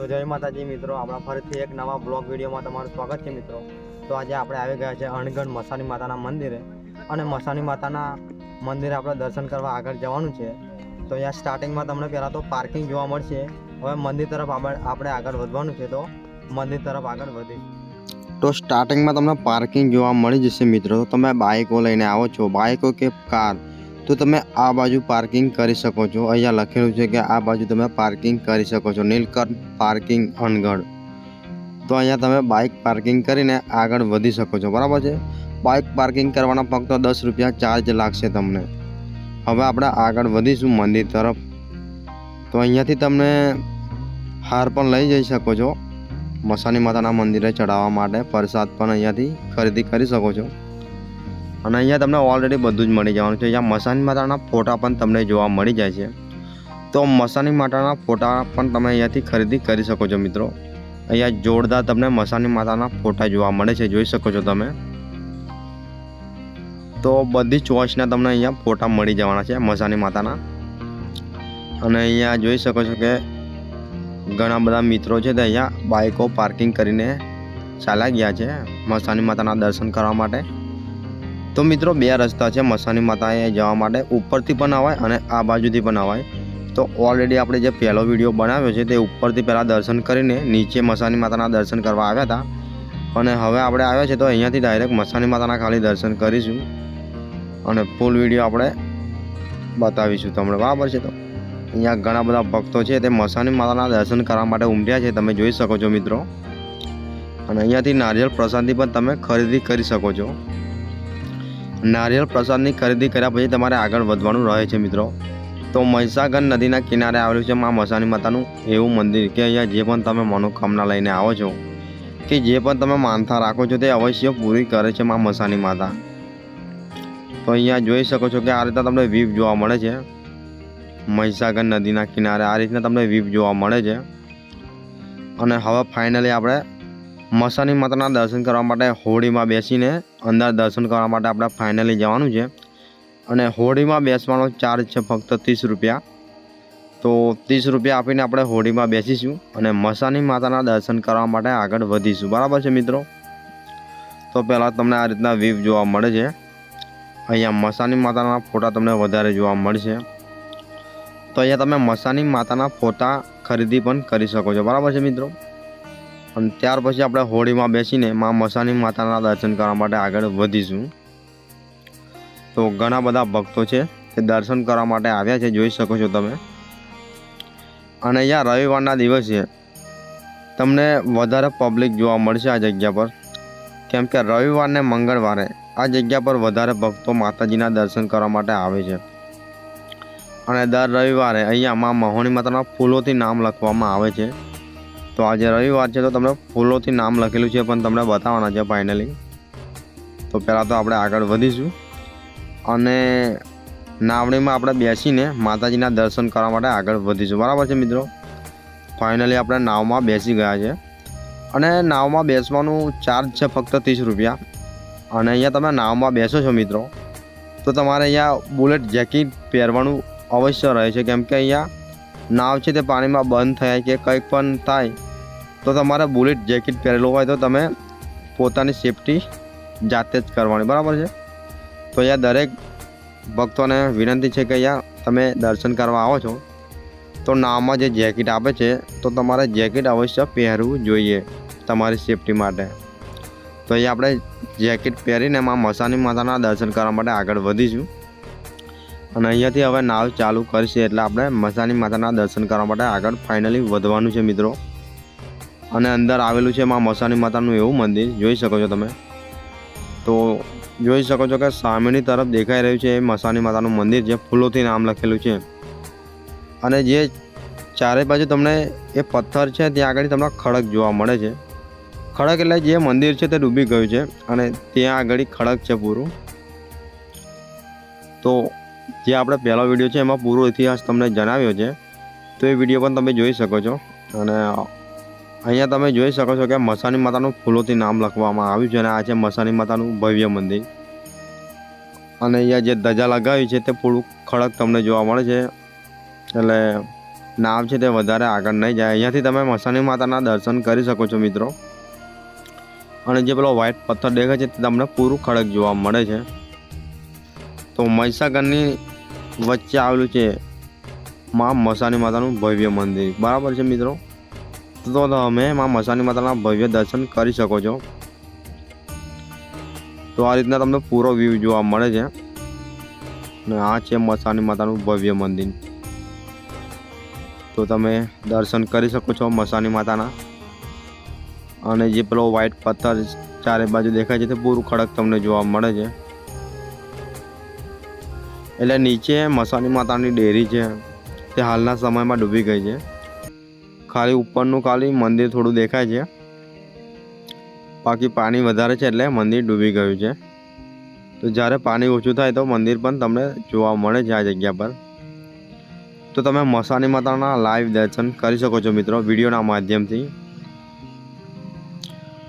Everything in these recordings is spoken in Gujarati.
તો જય માતાજી મિત્રો, આપણા ફરીથી એક નવા બ્લોગ વિડીયોમાં તમારું સ્વાગત છે મિત્રો. તો આજે આપણે આવી ગયા છે અણગઢ મસાની માતાના મંદિરે. અને મસાની માતાના મંદિરે આપણે દર્શન કરવા આગળ જવાનું છે. તો અહીંયા સ્ટાર્ટિંગમાં તમને પહેલાં તો પાર્કિંગ જોવા મળશે. હવે મંદિર તરફ આપણે આગળ વધવાનું છે તો મંદિર તરફ આગળ વધી તો સ્ટાર્ટિંગમાં તમને પાર્કિંગ જોવા મળી જશે મિત્રો. તો તમે બાઇકો લઈને આવો છો. બાઇકો કે કાર? તો તમે આ બાજુ પાર્કિંગ કરી શકો છો. અહીંયા લખેલું છે કે આ બાજુ તમે પાર્કિંગ કરી શકો છો. નીલકંઠ પાર્કિંગ અનગઢ તો અહીંયા તમે બાઇક પાર્કિંગ કરીને આગળ વધી શકો છો. બરાબર છે? બાઇક પાર્કિંગ કરવાના ફક્ત દસ રૂપિયા ચાર્જ લાગશે તમને. હવે આપણે આગળ વધીશું મંદિર તરફ. તો અહીંયાથી તમને હાર પણ લઈ જઈ શકો છો. મસાની માતાના મંદિરે ચડાવવા માટે પ્રસાદ પણ અહીંયાથી ખરીદી કરી શકો છો. અને અહીંયા તમને ઓલરેડી બધું જ મળી જવાનું છે. અહીંયા મસાની માતાના ફોટા પણ તમને જોવા મળી જાય છે. તો મસાની માતાના ફોટા પણ તમે અહીંયાથી ખરીદી કરી શકો છો મિત્રો. અહીંયા જોરદાર તમને મસાની માતાના ફોટા જોવા મળે છે. જોઈ શકો છો તમે. તો બધી ચોઈસના તમને અહીંયા ફોટા મળી જવાના છે મસાની માતાના. અને અહીંયા જોઈ શકો છો કે ઘણા બધા મિત્રો છે તે અહીંયા બાઇકો પાર્કિંગ કરીને ચાલ્યા ગયા છે મસાની માતાના દર્શન કરવા માટે. તો મિત્રો, બે રસ્તા છે મસાની માતાએ જવા માટે. ઉપરથી પણ અવાય અને આ બાજુથી પણ અવાય તો ઓલરેડી આપણે જે પહેલો વીડિયો બનાવ્યો છે તે ઉપરથી પહેલાં દર્શન કરીને નીચે મસાની માતાના દર્શન કરવા આવ્યા હતા. અને હવે આપણે આવ્યા છે તો અહીંયાથી ડાયરેક્ટ મસાની માતાના ખાલી દર્શન કરીશું. અને ફૂલ વીડિયો આપણે બતાવીશું તમને. બરાબર છે તો? અહીંયા ઘણા બધા ભક્તો છે તે મસાની માતાના દર્શન કરવા માટે ઉમટ્યા છે. તમે જોઈ શકો છો મિત્રો. અને અહીંયાથી નારિયેળ પ્રસાદની પણ તમે ખરીદી કરી શકો છો. નારિયેળ પ્રસાદની ખરીદી કર્યા પછી તમારે આગળ વધવાનું રહે છે મિત્રો. તો મહીસાગર નદીના કિનારે આવેલું છે મા મસાની માતાનું એવું મંદિર કે અહીંયા જે પણ તમે મનોકામના લઈને આવો છો કે જે પણ તમે માનતા રાખો છો તે અવશ્ય પૂરી કરે છે મા મસાની માતા. તો અહીંયા જોઈ શકો છો કે આ રીતના તમને વીપ જોવા મળે છે. મહીસાગર નદીના કિનારે આ રીતના તમને વીપ જોવા મળે છે. અને હવે ફાઇનલી આપણે મસાની માતાના દર્શન કરવા માટે હોળીમાં બેસીને અંદર દર્શન કરવા માટે આપણે ફાઇનલી જવાનું છે. અને હોડીમાં બેસવાનો ચાર્જ છે ફક્ત ત્રીસ રૂપિયા. તો ત્રીસ રૂપિયા આપીને આપણે હોડીમાં બેસીશું અને મસાની માતાના દર્શન કરવા માટે આગળ વધીશું. બરાબર છે મિત્રો? તો પહેલાં તમને આ રીતના વ્યૂ જોવા મળે છે. અહીંયા મસાની માતાના ફોટા તમને વધારે જોવા મળશે. તો અહીંયા તમે મસાની માતાના ફોટા ખરીદી પણ કરી શકો છો. બરાબર છે મિત્રો? અને ત્યાર પછી આપણે હોળીમાં બેસીને મા મસાની માતાના દર્શન કરવા માટે આગળ વધીશું. તો ઘણા બધા ભક્તો છે તે દર્શન કરવા માટે આવ્યા છે, જોઈ શકો છો તમે. અને અહીંયા રવિવારના દિવસે તમને વધારે પબ્લિક જોવા મળશે આ જગ્યા પર. કેમ કે રવિવારને મંગળવારે આ જગ્યા પર વધારે ભક્તો માતાજીના દર્શન કરવા માટે આવે છે. અને દર રવિવારે અહીંયા મા મહોણી માતાના ફૂલોથી નામ લખવામાં આવે છે. તો આજે રવિવાર છે, તો તમને ફૂલોથી નામ લખેલું છે, પણ તમને બતાવવાના છે ફાઇનલી તો પહેલાં તો આપણે આગળ વધીશું. અને નાવણીમાં આપણે બેસીને માતાજીના દર્શન કરવા માટે આગળ વધીશું. બરાબર છે મિત્રો? ફાઇનલી આપણે નાવમાં બેસી ગયા છે. અને નાવમાં બેસવાનું ચાર્જ છે ફક્ત ત્રીસ રૂપિયા. અને અહીંયા તમે નાવમાં બેસો છો મિત્રો, તો તમારે અહીંયા બુલેટ જેકેટ પહેરવાનું અવશ્ય રહે છે. કેમ કે અહીંયા નાવ છે તે પાણીમાં બંધ થાય કે કંઈક પણ થાય તો તમારે બુલેટ જેકેટ પહેરેલું હોય તો તમે પોતાની સેફટી જાતે જ કરવાની, બરાબર છે? તો અહીંયા દરેક ભક્તોને વિનંતી છે કે અહીંયા તમે દર્શન કરવા આવો છો. તો નાવમાં જે જેકેટ આપે છે, તો તમારે જેકેટ અવશ્ય પહેરવું જોઈએ તમારી સેફટી માટે. તો અહીંયા આપણે જેકેટ પહેરીને માં મસાની માતાના દર્શન કરવા માટે આગળ વધીશું. અને અહીંયાથી હવે નાવ ચાલુ કરશે એટલે આપણે મસાની માતાના દર્શન કરવા માટે આગળ ફાઇનલી વધવાનું છે મિત્રો. અને અંદર આવેલું છે માં મસાની માતાનું એવું મંદિર. જોઈ શકો છો તમે. તો જોઈ શકો છો કે સામેની તરફ દેખાઈ રહ્યું છે એ મસાની માતાનું મંદિર જે ફૂલોથી નામ લખેલું છે. અને જે ચારે બાજુ તમને એ પથ્થર છે ત્યાં આગળ તમને ખડક જોવા મળે છે. ખડક એટલે જે મંદિર છે તે ડૂબી ગયું છે અને ત્યાં આગળ ખડક છે પૂરું. તો જે આપણે પહેલો વીડિયો છે એમાં પૂરો ઇતિહાસ તમને જણાવ્યો છે. તો એ વીડિયો પણ તમે જોઈ શકો છો. અને અહીંયા તમે જોઈ શકો છો કે મસાની માતાનું ફૂલોથી નામ લખવામાં આવ્યું છે અને આ છે મસાની માતાનું ભવ્ય મંદિર. અને અહીંયા જે ધજા લગાવી છે તે પૂરું ખડક તમને જોવા મળે છે. એટલે નામ છે તે વધારે આગળ નહીં જાય. અહીંયાથી તમે મસાની માતાના દર્શન કરી શકો છો મિત્રો. અને જે પેલો વ્હાઈટ પથ્થર દેખાય છે તે તમને પૂરું ખડક જોવા મળે છે. તો મહીસાગરની વચ્ચે આવેલું છે મા મસાની માતાનું ભવ્ય મંદિર. બરાબર છે મિત્રો? તો તમે માં મસાની માતાના ભવ્ય દર્શન કરી શકો છો. તો આ રીતના તમને પૂરો વ્યૂ જોવા મળે છે. અને આ છે મસાની માતાનું ભવ્ય મંદિર. તો તમે દર્શન કરી શકો છો મસાની માતાના. અને જે પેલો વ્હાઈટ પથ્થર ચારે બાજુ દેખાય છે તે પૂરું ખડક તમને જોવા મળે છે. એટલે નીચે મસાની માતાની ડેરી છે. તે હાલના સમયમાં ડૂબી ગઈ છે. ખાલી ઉપરનું ખાલી મંદિર થોડું દેખાય છે. બાકી પાણી વધારે છે એટલે મંદિર ડૂબી ગયું છે. તો જ્યારે પાણી ઓછું થાય તો મંદિર પણ તમને જોવા મળે છે આ જગ્યા પર. તો તમે મસાની માતાના લાઈવ દર્શન કરી શકો છો મિત્રો વિડીયોના માધ્યમથી.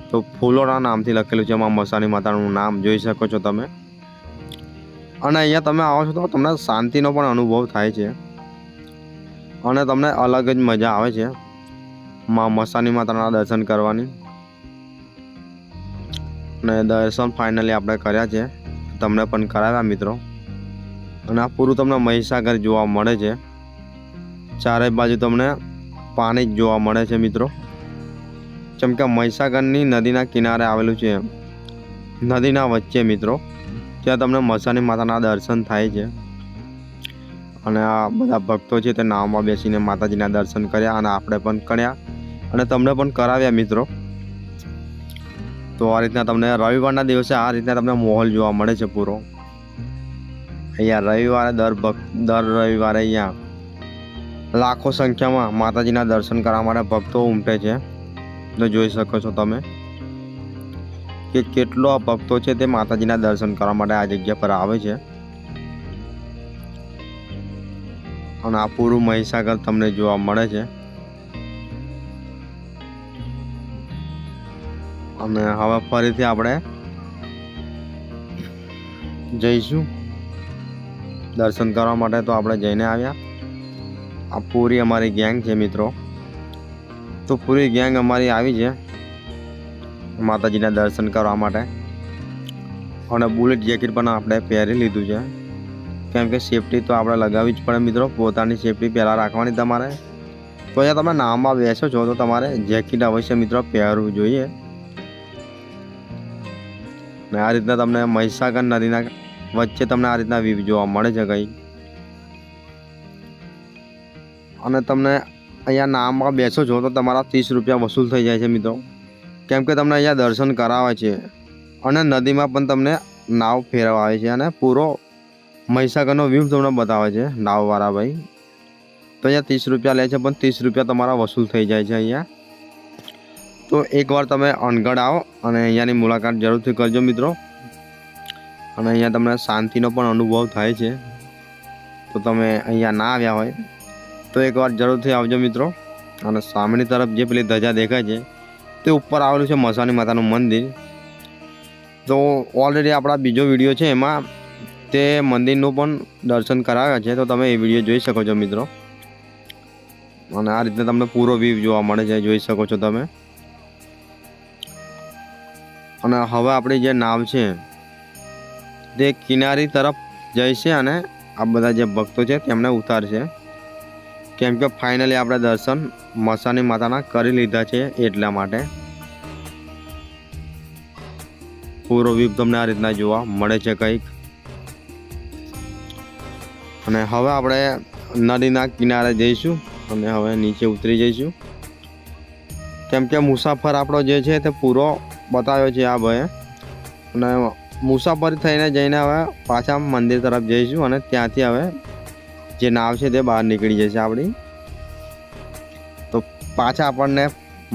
તો ફૂલોના નામથી લખેલું છે એમાં મસાની માતાનું નામ જોઈ શકો છો તમે. અને અહીંયા તમે આવો છો તો તમને શાંતિનો પણ અનુભવ થાય છે. અને તમને અલગ જ મજા આવે છે. માં મસાની માતાના દર્શન કરવાની. અને દર્શન ફાઇનલી આપણે કર્યા છે. તમને પણ કરાવ્યા મિત્રો. અને આ પૂરું તમને મહીસાગર જોવા મળે છે. ચારે બાજુ તમને પાણી જ જોવા મળે છે મિત્રો. જેમ કે મહીસાગરની નદીના કિનારે આવેલું છે નદીના વચ્ચે મિત્રો, ત્યાં તમને મસાની માતાના દર્શન થાય છે. અને આ બધા ભક્તો છે તે નાવમાં બેસીને માતાજીના દર્શન કર્યા અને આપણે પણ કર્યા. અને તમને પણ કરાવ્યા મિત્રો. તો આ રીતના તમને રવિવારના દિવસે આ રીતના તમને માહોલ જોવા મળે છે પૂરો. અહીંયા રવિવારે દર ભક્ત દર રવિવારે અહીંયા લાખો સંખ્યામાં માતાજીના દર્શન કરવા માટે ભક્તો ઉમટે છે. તો જોઈ શકો છો તમે કે કેટલો આ ભક્તો છે તે માતાજીના દર્શન કરવા માટે આ જગ્યા પર આવે છે. અને આ પૂરું મહીસાગર તમને જોવા મળે છે. અને હવે ફરીથી આપણે જઈશું. દર્શન કરવા માટે તો આપણે જઈને આવ્યા. આ પૂરી અમારી ગેંગ છે મિત્રો. તો પૂરી ગેંગ અમારી આવી છે માતાજીના દર્શન કરવા માટે. અને બુલેટ જેકેટ પણ આપણે પહેરી લીધું છે. કેમ કે સેફટી તો આપણે લગાવવી જ પડે મિત્રો. પોતાની સેફટી પહેલાં રાખવાની તમારે. તો અહીંયા તમે નામમાં બેસો છો તો તમારે જેકેટ અવશ્ય મિત્રો પહેરવું જોઈએ. ને આ રીતના તમને મહીસાગર નદીના વચ્ચે તમને આ રીતના વ્યૂ જોવા મળે છે કંઈ. અને તમને અહીંયા નામમાં બેસો છો તો તમારા ત્રીસ રૂપિયા વસૂલ થઈ જાય છે મિત્રો. કેમ કે તમને અહીંયા દર્શન કરાવે છે. અને નદીમાં પણ તમને નાવ ફેરવા આવે છે અને પૂરો મહીસાગરનો વ્યૂ તમને બતાવે છે નાવવાળા ભાઈ. તો અહીંયા ત્રીસ રૂપિયા લે છે પણ ત્રીસ રૂપિયા તમારા વસૂલ થઈ જાય છે અહીંયા. તો એકવાર તમે અનગઢ આવો અને અહીંયાની મુલાકાત જરૂરથી કરજો મિત્રો. અને અહીંયા તમને શાંતિનો પણ અનુભવ થાય છે. તો તમે અહીંયા ના આવ્યા હોય તો એકવાર જરૂરથી આવજો મિત્રો. અને સામેની તરફ જે પેલી ધજા દેખાય છે તે ઉપર આવેલું છે મસાની માતાનું મંદિર. તો ઓલરેડી આપણા બીજો વીડિયો છે એમાં તે મંદિરનું પણ દર્શન કરાવ્યા છે. તો તમે એ વીડિયો જોઈ શકો છો મિત્રો. અને આ રીતે તમને પૂરો વ્યૂ જોવા મળે છે. જોઈ શકો છો તમે. અને હવે આપણી જે નાવ છે, તે કિનારી તરફ જઈશે અને આ બધા જે ભક્તો છે તેમને ઉતારશે. કેમ કે ફાઇનલી આપણે દર્શન મસાની માતાના કરી લીધા છે એટલા માટે. પૂરો વ્યૂ તમને આ રીતના જોવા મળે છે કંઈક. અને હવે આપણે નદીના કિનારે જઈશું અને હવે નીચે ઉતરી જઈશું. કેમ કે મુસાફર આપણો જે છે તે પૂરો બતાવ્યો છે આ ભાઈએ. અને મુસાફરી થઈને જઈને હવે પાછા મંદિર તરફ જઈશું અને ત્યાંથી હવે જે નાવ છે તે બહાર નીકળી જશે આપણી. તો પાછા આપણને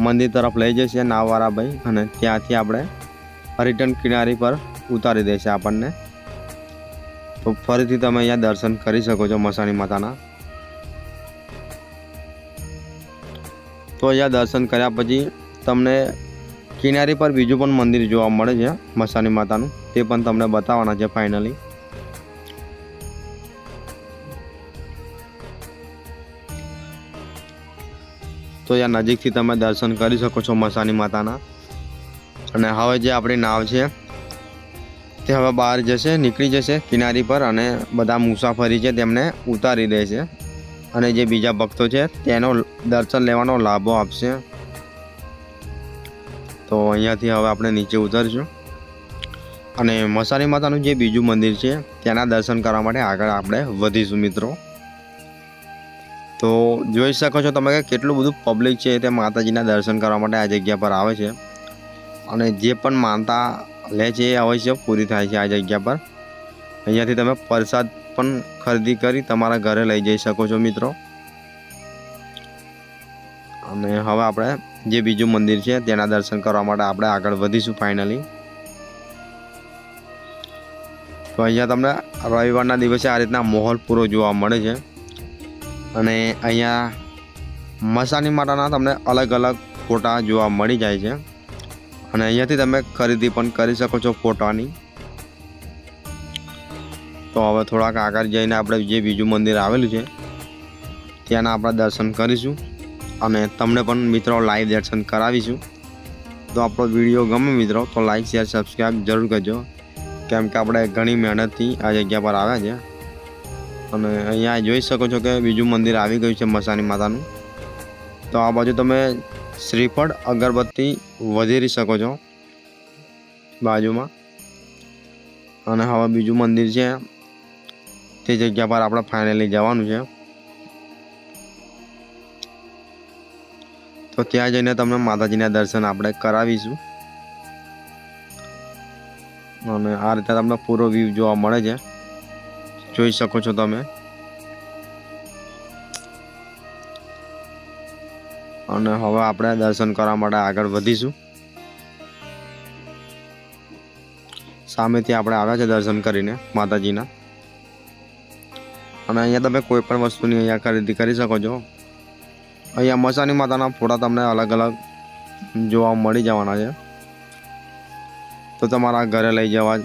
મંદિર તરફ લઈ જશે નાવવાળા ભાઈ અને ત્યાંથી આપણે રિટર્ન કિનારી પર ઉતારી દેશે આપણને. તો ફરીથી તમે અહીંયા દર્શન કરી શકો છો મસાણી માતાના. તો અહીંયા દર્શન કર્યા પછી તમને કિનારી પર બીજું પણ મંદિર જોવા મળે છે, મસાની માતાનું. તે પણ તમને બતાવવાના છે ફાઇનલી તો અહીંયા નજીકથી તમે દર્શન કરી શકો છો મસાની માતાના. અને હવે જે આપણી નાવ છે, તે હવે બહાર જશે, નીકળી જશે કિનારી પર અને બધા મુસાફરી છે તેમને ઉતારી દેશે. અને જે બીજા ભક્તો છે, તેનો દર્શન લેવાનો લાભો આપશે. તો અહીંયાથી હવે આપણે નીચે ઉતરશું. અને મસાની માતાનું જે બીજું મંદિર છે, ત્યાંના દર્શન કરવા માટે આગળ આપણે વધીશું મિત્રો. તો જોઈ શકો છો તમે કે કેટલું બધું પબ્લિક છે તે માતાજીના દર્શન કરવા માટે આ જગ્યા પર આવે છે. અને જે પણ માનતા લે છે એ અવશ્ય પૂરી થાય છે આ જગ્યા પર. અહીંયાથી તમે પ્રસાદ પણ ખરીદી કરી તમારા ઘરે લઈ જઈ શકો છો મિત્રો. અને હવે આપણે જે બીજું મંદિર છે, તેના દર્શન કરવા માટે આપણે આગળ વધીશું ફાઇનલી તો અહીંયા તમને રવિવારના દિવસે આ રીતના માહોલ પૂરો જોવા મળે છે. અને અહીંયા મસાની માતાના તમને અલગ અલગ ફોટા જોવા મળી જાય છે. અને અહીંયાથી તમે ખરીદી પણ કરી શકો છો ફોટાની. તો હવે થોડાક આગળ જઈને આપણે જે બીજું મંદિર આવેલું છે, ત્યાંના આપણે દર્શન કરીશું. અને તમને પણ મિત્રો લાઈવ દર્શન કરાવીશું. તો આપણો વીડિયો ગમે મિત્રો, તો લાઈક શેર સબસ્ક્રાઈબ જરૂર કરજો. કેમ કે આપણે ઘણી મહેનતથી આ જગ્યા પર આવ્યા છે. અને અહીંયા જોઈ શકો છો કે બીજું મંદિર આવી ગયું છે મસાની માતાનું. તો આ બાજુ તમે શ્રીફળ, અગરબત્તી વધેરી શકો છો બાજુમાં. અને હવે બીજું મંદિર છે. તે જગ્યા પર આપણે ફાઇનલી જવાનું છે. તો ત્યાં જઈને તમને માતાજીના દર્શન આપણે કરાવીશું. અને આ રીતે તમને પૂરો વ્યૂ જોવા મળે છે. જોઈ શકો છો તમે. અને હવે આપણે દર્શન કરવા માટે આગળ વધીશું. સામેથી આપણે આવ્યા છે દર્શન કરીને માતાજીના. અને અહીંયા તમે કોઈ પણ વસ્તુની અહીંયા ખરીદી કરી શકો છો. અહીંયા મસાની માતાના ફોટા તમને અલગ અલગ જોવા મળી જવાના છે. તો તમારા ઘરે લઈ જવા,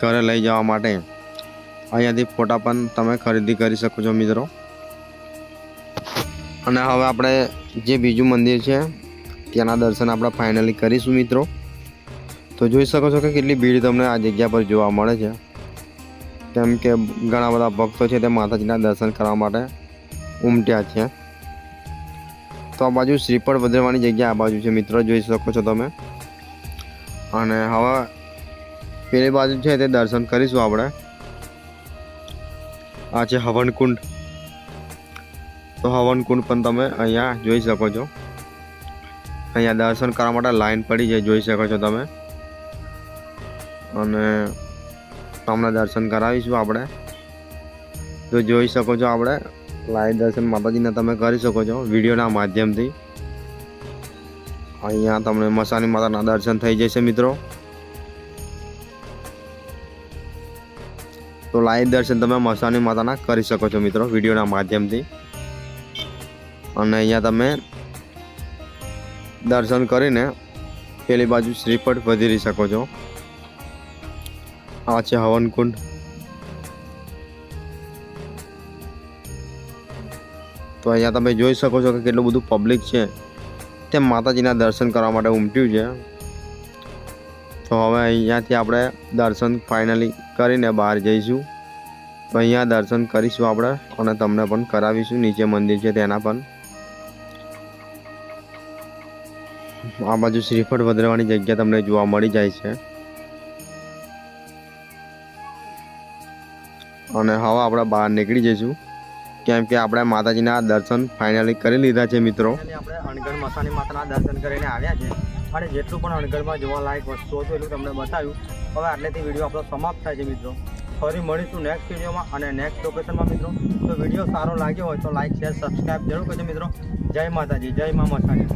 ઘરે લઈ જવા માટે અહીંયાથી ફોટા પણ તમે ખરીદી કરી શકો છો મિત્રો. અને હવે આપણે જે બીજું મંદિર છે, ત્યાંના દર્શન આપણે ફાઇનલી કરીશું મિત્રો. તો જોઈ શકો છો કે કેટલી ભીડ તમને આ જગ્યા પર જોવા મળે છે. કેમ કે ઘણા બધા ભક્તો છે તે માતાજીના દર્શન કરવા માટે ઉમટ્યા છે. તો આ બાજુ શ્રીફળ વધરવાની જગ્યા આ બાજુ છે. મિત્રો જોઈ શકો છો તમે. અને હવે પેલી બાજુ છે તે દર્શન કરીશું આપણે. આ છે હવનકુંડ. તો હવનકુંડ પણ તમે અહીંયા જોઈ શકો છો. અહીંયા દર્શન કરવા માટે લાઈન પડી છે, જોઈ શકો છો તમે. અને તમને દર્શન કરાવીશું આપણે. તો જોઈ શકો છો આપણે. લાઈવ દર્શન માતાજીના તમે કરી શકો છો વિડીયોના માધ્યમથી. અહીંયા તમને મસાની માતાના દર્શન થઈ જશે મિત્રો. તો લાઈવ દર્શન તમે મસાની માતાના કરી શકો છો મિત્રો વિડીયોના માધ્યમથી. અને અહીંયા તમે દર્શન કરીને પેલી બાજુ શ્રીપટ વધેરી શકો છો. આ છે હવનકુંડ. તો અહીંયા તમે જોઈ શકો છો કે કેટલું બધું પબ્લિક છે. તે માતાજીના દર્શન કરવા માટે ઉમટ્યું છે. તો હવે અહીંયાથી આપણે દર્શન ફાઇનલી કરીને બહાર જઈશું. તો અહીંયા દર્શન કરીશું આપણે અને તમને પણ કરાવીશું. નીચે મંદિર છે તેના પણ. આ બાજુ શ્રીફળ વધરવાની જગ્યા તમને જોવા મળી જાય છે. અને હવે આપણે બહાર નીકળી જઈશું. કેમ કે આપણે માતાજીના દર્શન ફાઇનલી કરી લીધા છે મિત્રો. આપણે અણગઢ મસાની માતાના દર્શન કરીને આવ્યા છે. અને જેટલું પણ અણગઢમાં જોવા લાયક વસ્તુઓ હતું એટલું તમને બતાવ્યું. હવે આટલેથી વીડિયો આપણો સમાપ્ત થાય છે મિત્રો. ફરી મળીશું નેક્સ્ટ વિડીયોમાં અને નેક્સ્ટ લોકેશનમાં મિત્રો. તો વીડિયો સારો લાગ્યો હોય તો લાઈક શેર સબસ્ક્રાઈબ જરૂર કરજો મિત્રો. જય માતાજી, જય મા મસાની.